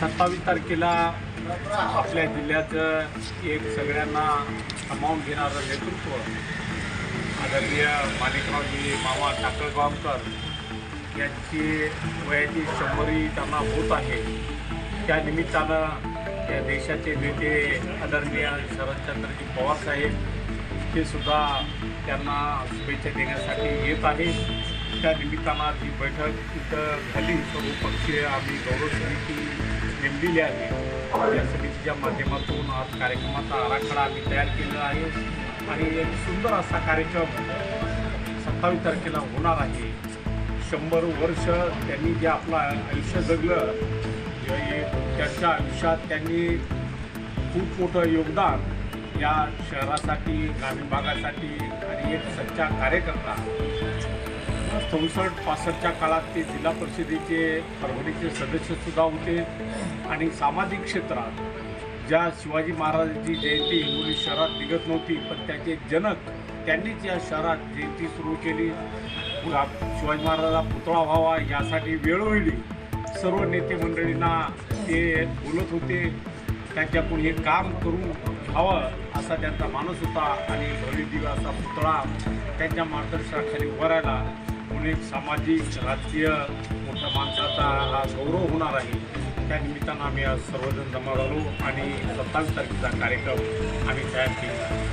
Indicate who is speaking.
Speaker 1: सत्तावीस तारखेला आपल्या जिल्ह्याचं एक सगळ्यांना सामावून घेणारं नेतृत्व आदरणीय माणिकरावजी मामा टाकळगावकर यांची वयाची शंभरी त्यांना होत आहे. त्या निमित्तानं त्या देशाचे नेते आदरणीय शरदचंद्रजी पवार साहेब ते सुद्धा त्यांना शुभेच्छा देण्यासाठी येत आहेत. त्या निमित्तानं ती बैठक इथं झाली. सर्वपक्षीय आम्ही गौरव समिती नेमलेली आहे. या समितीच्या माध्यमातून आज कार्यक्रमाचा आराखडा आम्ही तयार केला आहे. आणि एक सुंदर असा कार्यक्रम सत्तावीस तारखेला होणार आहे. शंभर वर्ष त्यांनी जे आपलं आयुष्य जगलं जे त्यांच्या आयुष्यात त्यांनी खूप मोठं योगदान या शहरासाठी ग्रामीण भागासाठी आणि एक सच्चा कार्यकर्ता. चौसष्ट पासष्टच्या काळात ते जिल्हा परिषदेचे परभणीचे सदस्यसुद्धा होते. आणि सामाजिक क्षेत्रात ज्या शिवाजी महाराजांची जयंती हिंगोली शहरात निघत नव्हती पण त्याचे जनक त्यांनीच या शहरात जयंती सुरू केली. पुरा- शिवाजी महाराजांचा पुतळा व्हावा यासाठी वेळोवेळी सर्व नेते मंडळींना ते बोलत होते. त्यांच्याकडून हे काम करून घ्यावं असा त्यांचा मानस होता. आणि भव्य असा पुतळा त्यांच्या मार्गदर्शनाखाली उभा राहिला. अनेक सामाजिक राजकीय मोठ्या माणसाचा हा गौरव होणार आहे. त्या निमित्तानं आम्ही आज सर्वजण जमा झालो आणि सत्तावीस तारखेचा कार्यक्रम आम्ही तयार केला.